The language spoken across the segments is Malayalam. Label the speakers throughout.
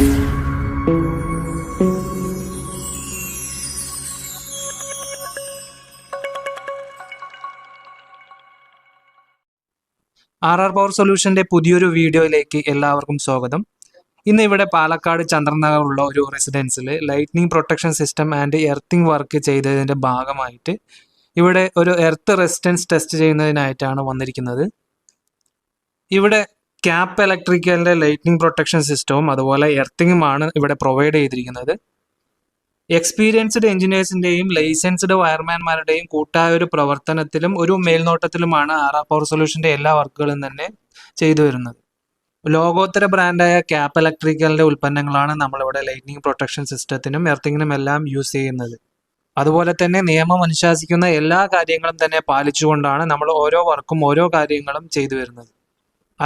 Speaker 1: ആർ ആർ പവർ സൊല്യൂഷന്റെ പുതിയൊരു വീഡിയോയിലേക്ക് എല്ലാവർക്കും സ്വാഗതം ഇന്ന് ഇവിടെ പാലക്കാട് ഉള്ള ഒരു റെസിഡൻസിൽ lightning protection system and earthing work ചെയ്തതിൻ്റെ ഭാഗമായിട്ട് ഇവിടെ ഒരു എർത്ത് റെസിസ്റ്റൻസ് ടെസ്റ്റ് ചെയ്യുന്നതിനായിട്ടാണ് വന്നിരിക്കുന്നത് ഇവിടെ ക്യാപ്പ് ഇലക്ട്രിക്കലിൻ്റെ ലൈറ്റിംഗ് പ്രൊട്ടക്ഷൻ സിസ്റ്റവും അതുപോലെ എർത്തിങ്ങുമാണ് ഇവിടെ പ്രൊവൈഡ് ചെയ്തിരിക്കുന്നത് എക്സ്പീരിയൻസ്ഡ് എഞ്ചിനീയേഴ്സിൻ്റെയും ലൈസൻസ്ഡ് വയർമാൻമാരുടെയും കൂട്ടായ ഒരു പ്രവർത്തനത്തിലും ഒരു മേൽനോട്ടത്തിലുമാണ് ആർ ആർ പവർ സൊല്യൂഷൻ്റെ എല്ലാ വർക്കുകളും തന്നെ ചെയ്തു വരുന്നത് ലോകോത്തര ബ്രാൻഡായ ക്യാപ്പ് ഇലക്ട്രിക്കലിൻ്റെ ഉൽപ്പന്നങ്ങളാണ് നമ്മളിവിടെ ലൈറ്റിംഗ് പ്രൊട്ടക്ഷൻ സിസ്റ്റത്തിനും എർത്തിങ്ങിനും എല്ലാം യൂസ് ചെയ്യുന്നത് അതുപോലെ തന്നെ നിയമം അനുശാസിക്കുന്ന എല്ലാ കാര്യങ്ങളും തന്നെ പാലിച്ചുകൊണ്ടാണ് നമ്മൾ ഓരോ വർക്കും ഓരോ കാര്യങ്ങളും ചെയ്തു വരുന്നത്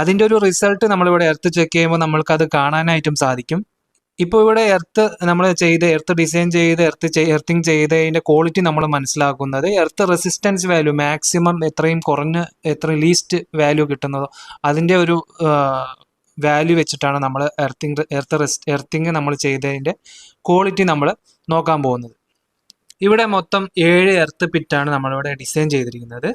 Speaker 1: അതിൻ്റെ ഒരു റിസൾട്ട് നമ്മളിവിടെ എർത്ത് ചെക്ക് ചെയ്യുമ്പോൾ നമ്മൾക്കത് കാണാനായിട്ടും സാധിക്കും ഇപ്പോൾ ഇവിടെ എർത്ത് നമ്മൾ ചെയ്ത് എർത്ത് ഡിസൈൻ ചെയ്ത് എർത്ത് എർത്തിങ് ചെയ്തതിൻ്റെ ക്വാളിറ്റി നമ്മൾ മനസ്സിലാക്കുന്നത് എർത്ത് റെസിസ്റ്റൻസ് വാല്യൂ മാക്സിമം എത്രയും കുറഞ്ഞ് എത്ര ലീസ്റ്റ് വാല്യൂ കിട്ടുന്നതോ അതിൻ്റെ ഒരു വാല്യൂ വെച്ചിട്ടാണ് നമ്മൾ എർത്തിങ് എർത്ത് എർത്തിങ് നമ്മൾ ചെയ്തതിൻ്റെ ക്വാളിറ്റി നമ്മൾ നോക്കാൻ പോകുന്നത് ഇവിടെ മൊത്തം ഏഴ് എർത്ത് പിറ്റാണ് നമ്മളിവിടെ ഡിസൈൻ ചെയ്തിരിക്കുന്നത്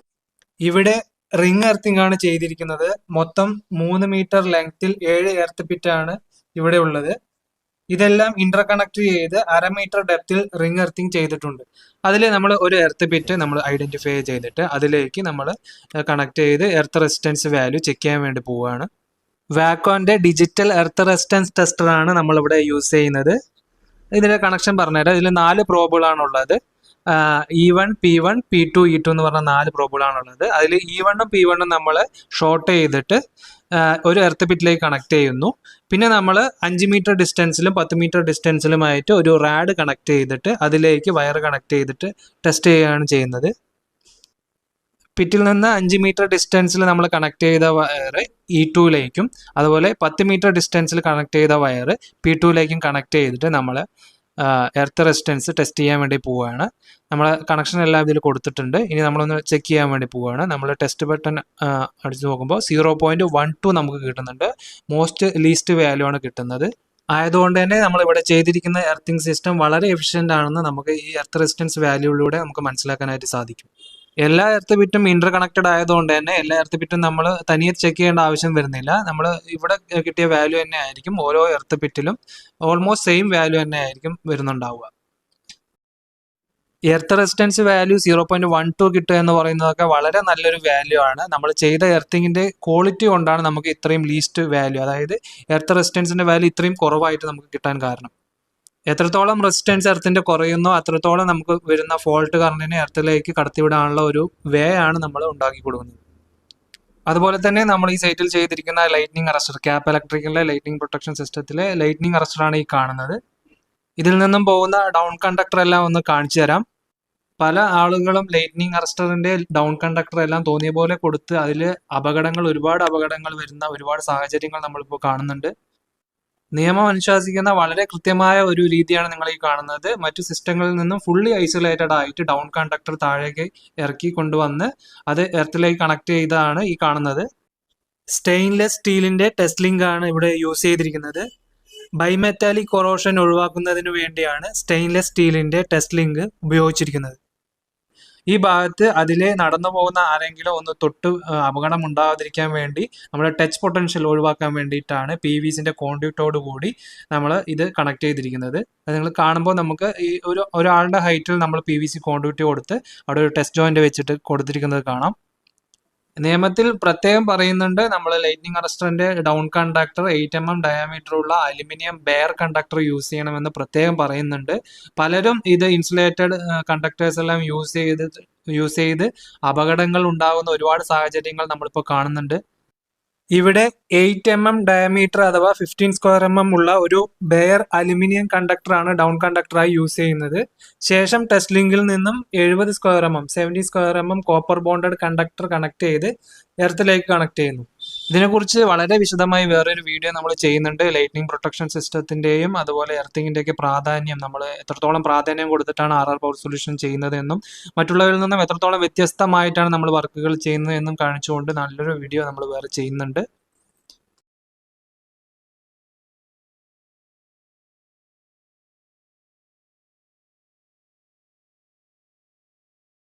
Speaker 1: ഇവിടെ റിംഗ് എർത്തിങ് ആണ് ചെയ്തിരിക്കുന്നത് മൊത്തം മൂന്ന് മീറ്റർ ലെങ്ത്തിൽ ഏഴ് എർത്ത് പിറ്റാണ് ഇവിടെ ഉള്ളത് ഇതെല്ലാം ഇന്റർ കണക്ട് ചെയ്ത് അര മീറ്റർ ഡെപ്തിൽ റിംഗ് എർത്തിങ് ചെയ്തിട്ടുണ്ട് അതിൽ നമ്മൾ ഒരു എർത്ത് പിറ്റ് നമ്മൾ ഐഡന്റിഫൈ ചെയ്തിട്ട് അതിലേക്ക് നമ്മൾ കണക്ട് ചെയ്ത് എർത്ത് റെസിസ്റ്റൻസ് വാല്യൂ ചെക്ക് ചെയ്യാൻ വേണ്ടി പോവുകയാണ് വാക്കോന്റെ ഡിജിറ്റൽ എർത്ത് റെസിസ്റ്റൻസ് ടെസ്റ്റർ ആണ് നമ്മളിവിടെ യൂസ് ചെയ്യുന്നത് ഇതിൻ്റെ കണക്ഷൻ പറഞ്ഞുതരാം ഇതിൽ നാല് പ്രോബുകളാണുള്ളത് E one P one P two E two എന്ന് പറഞ്ഞ നാല് ഉള്ളത് അതിൽ ഇ വണ്ണും പി വണ്ണും നമ്മൾ ഷോർട്ട് ചെയ്തിട്ട് ഒരു എർത്ത് പിറ്റിലേക്ക് കണക്ട് ചെയ്യുന്നു പിന്നെ നമ്മൾ അഞ്ച് മീറ്റർ ഡിസ്റ്റൻസിലും പത്ത് മീറ്റർ ഡിസ്റ്റൻസിലുമായിട്ട് ഒരു റാഡ് കണക്ട് ചെയ്തിട്ട് അതിലേക്ക് വയർ കണക്ട് ചെയ്തിട്ട് ടെസ്റ്റ് ചെയ്യുകയാണ് ചെയ്യുന്നത് പിറ്റിൽ നിന്ന് അഞ്ച് മീറ്റർ ഡിസ്റ്റൻസിൽ നമ്മൾ കണക്ട് ചെയ്ത വയർ ഇ e ടുയിലേക്കും അതുപോലെ പത്ത് മീറ്റർ ഡിസ്റ്റൻസിൽ കണക്ട് ചെയ്ത വയർ പി ടുയിലേക്കും കണക്ട് ചെയ്തിട്ട് നമ്മൾ എർത്ത് റെസിസ്റ്റൻസ് ടെസ്റ്റ് ചെയ്യാൻ വേണ്ടി പോവുകയാണ് നമ്മൾ കണക്ഷൻ എല്ലാം ഇതിൽ കൊടുത്തിട്ടുണ്ട് ഇനി നമ്മളൊന്ന് ചെക്ക് ചെയ്യാൻ വേണ്ടി പോവുകയാണ് നമ്മൾ ടെസ്റ്റ് ബട്ടൺ അടിച്ച് നോക്കുമ്പോൾ സീറോ പോയിൻറ്റ് വൺ ടു നമുക്ക് കിട്ടുന്നുണ്ട് മോസ്റ്റ് ലീസ്റ്റ് വാല്യൂ ആണ് കിട്ടുന്നത് ആയതുകൊണ്ട് തന്നെ നമ്മൾ ഇവിടെ ചെയ്തിരിക്കുന്ന എർത്തിങ് സിസ്റ്റം വളരെ എഫിഷ്യൻ്റ് ആണെന്ന് നമുക്ക് ഈ എർത്ത് റെസിസ്റ്റൻസ് വാല്യൂയിലൂടെ നമുക്ക് മനസ്സിലാക്കാനായിട്ട് സാധിക്കും എല്ലാ എർത്ത് ബിറ്റും ഇന്റർ കണക്റ്റഡ് ആയതുകൊണ്ട് തന്നെ എല്ലാ എർത്ത് ബിറ്റും നമ്മൾ തനിയെ ചെക്ക് ചെയ്യേണ്ട ആവശ്യം വരുന്നില്ല നമ്മൾ ഇവിടെ കിട്ടിയ വാല്യൂ തന്നെ ആയിരിക്കും ഓരോ എർത്ത് ബിറ്റിലും ഓൾമോസ്റ്റ് സെയിം വാല്യൂ തന്നെ ആയിരിക്കും വരുന്നുണ്ടാവുക earth resistance value zero point one two കിട്ടുക എന്ന് പറയുന്നതൊക്കെ വളരെ നല്ലൊരു വാല്യൂ ആണ് നമ്മൾ ചെയ്ത എർത്തിങ്ങിന്റെ ക്വാളിറ്റി കൊണ്ടാണ് നമുക്ക് ഇത്രയും ലീസ്റ്റ് വാല്യൂ അതായത് എർത്ത് റെസിസ്റ്റൻസിന്റെ വാല്യൂ ഇത്രയും കുറവായിട്ട് നമുക്ക് കിട്ടാൻ കാരണം എത്രത്തോളം റെസിസ്റ്റൻസ് എർത്തിൻ്റെ കുറയുന്നോ അത്രത്തോളം നമുക്ക് വരുന്ന ഫോൾട്ട് കറണ്ടിനെ എർത്തിലേക്ക് കടത്തിവിടാനുള്ള ഒരു വേ ആണ് നമ്മൾ ഉണ്ടാക്കി കൊടുക്കുന്നത് അതുപോലെ തന്നെ നമ്മൾ ഈ സൈറ്റിൽ ചെയ്തിരിക്കുന്ന ലൈറ്റ്നിങ് അറസ്റ്റർ ക്യാപ് ഇലക്ട്രിക്കലിലെ ലൈറ്റ്നിങ് പ്രൊട്ടക്ഷൻ സിസ്റ്റത്തിലെ ലൈറ്റ്നിങ് അറസ്റ്ററാണ് ഈ കാണുന്നത് ഇതിൽ നിന്നും പോകുന്ന ഡൗൺ കണ്ടക്ടർ എല്ലാം ഒന്ന് കാണിച്ചു തരാം പല ആളുകളും ലൈറ്റ്നിങ് അറസ്റ്ററിന്റെ ഡൗൺ കണ്ടക്ടർ എല്ലാം തോന്നിയ പോലെ കൊടുത്ത് അതിൽ അപകടങ്ങൾ ഒരുപാട് അപകടങ്ങൾ വരുന്ന ഒരുപാട് സാഹചര്യങ്ങൾ നമ്മളിപ്പോൾ കാണുന്നുണ്ട് നിയമം അനുശാസിക്കുന്ന വളരെ കൃത്യമായ ഒരു രീതിയാണ് നിങ്ങൾ ഈ കാണുന്നത് മറ്റു സിസ്റ്റങ്ങളിൽ നിന്നും ഫുള്ളി ഐസൊലേറ്റഡ് ആയിട്ട് ഡൗൺ കണ്ടക്ടർ താഴേക്ക് ഇറക്കി കൊണ്ടുവന്ന് അത് എർത്തിലേക്ക് കണക്ട് ചെയ്താണ് ഈ കാണുന്നത് സ്റ്റെയിൻലെസ് സ്റ്റീലിന്റെ ടെസ്റ്റ് ലിങ്ക് ആണ് ഇവിടെ യൂസ് ചെയ്തിരിക്കുന്നത് ബൈമെറ്റാലിക് കൊറോഷൻ ഒഴിവാക്കുന്നതിന് വേണ്ടിയാണ് സ്റ്റെയിൻലെസ് സ്റ്റീലിന്റെ ടെസ്റ്റ് ലിങ്ക് ഉപയോഗിച്ചിരിക്കുന്നത് ഈ ഭാഗത്ത് അതിലെ നടന്നു പോകുന്ന ആരെങ്കിലും ഒന്ന് തൊട്ട് അപകടം ഉണ്ടാകാതിരിക്കാൻ വേണ്ടി നമ്മുടെ ടച്ച് പൊട്ടൻഷ്യൽ ഒഴിവാക്കാൻ വേണ്ടിയിട്ടാണ് പി വിസിന്റെ കോണ്ടിറ്റോട് കൂടി നമ്മൾ ഇത് കണക്ട് ചെയ്തിരിക്കുന്നത് അത് നിങ്ങൾ കാണുമ്പോൾ നമുക്ക് ഈ ഒരു ഒരാളുടെ ഹൈറ്റിൽ നമ്മൾ പി വി സി കോണ്ടിറ്റി കൊടുത്ത് അവിടെ ഒരു ടെസ്റ്റ് ജോയിന്റ് വെച്ചിട്ട് കൊടുത്തിരിക്കുന്നത് കാണാം നിയമത്തിൽ പ്രത്യേകം പറയുന്നുണ്ട് നമ്മൾ ലൈറ്റിംഗ് അറസ്റ്ററിന്റെ down conductor eight M M diameter ഉള്ള അലുമിനിയം ബെയർ കണ്ടക്ടർ യൂസ് ചെയ്യണമെന്ന് പ്രത്യേകം പറയുന്നുണ്ട് പലരും ഇത് ഇൻസുലേറ്റഡ് കണ്ടക്ടേഴ്സ് എല്ലാം യൂസ് ചെയ്ത് യൂസ് ചെയ്ത് അപകടങ്ങൾ ഉണ്ടാകുന്ന ഒരുപാട് സാഹചര്യങ്ങൾ നമ്മളിപ്പോൾ കാണുന്നുണ്ട് ഇവിടെ എയ്റ്റ് എം എം ഡയമീറ്റർ അഥവാ ഫിഫ്റ്റീൻ സ്ക്വയർ എം എം ഉള്ള ഒരു ബെയർ അലുമിനിയം കണ്ടക്ടറാണ് ഡൗൺ കണ്ടക്ടറായി യൂസ് ചെയ്യുന്നത് ശേഷം ടെസ്റ്റ് ലിങ്കിൽ നിന്നും എഴുപത് square M M seventy square M M copper bonded conductor connect ചെയ്ത് എർത്തിലേക്ക് കണക്ട് ചെയ്യുന്നു ഇതിനെക്കുറിച്ച് വളരെ വിശദമായി വേറൊരു വീഡിയോ നമ്മൾ ചെയ്യുന്നുണ്ട് ലൈറ്റിംഗ് പ്രൊട്ടക്ഷൻ സിസ്റ്റത്തിന്റെയും അതുപോലെ എർത്തിങ്ങിന്റെ ഒക്കെ പ്രാധാന്യം നമ്മൾ എത്രത്തോളം പ്രാധാന്യം കൊടുത്തിട്ടാണ് ആർ ആർ പവർ സൊല്യൂഷൻ ചെയ്യുന്നത് എന്നും മറ്റുള്ളവരിൽ നിന്നും എത്രത്തോളം വ്യത്യസ്തമായിട്ടാണ് നമ്മൾ വർക്കുകൾ ചെയ്യുന്നത് എന്നും കാണിച്ചുകൊണ്ട് നല്ലൊരു വീഡിയോ നമ്മൾ വേറെ ചെയ്യുന്നുണ്ട്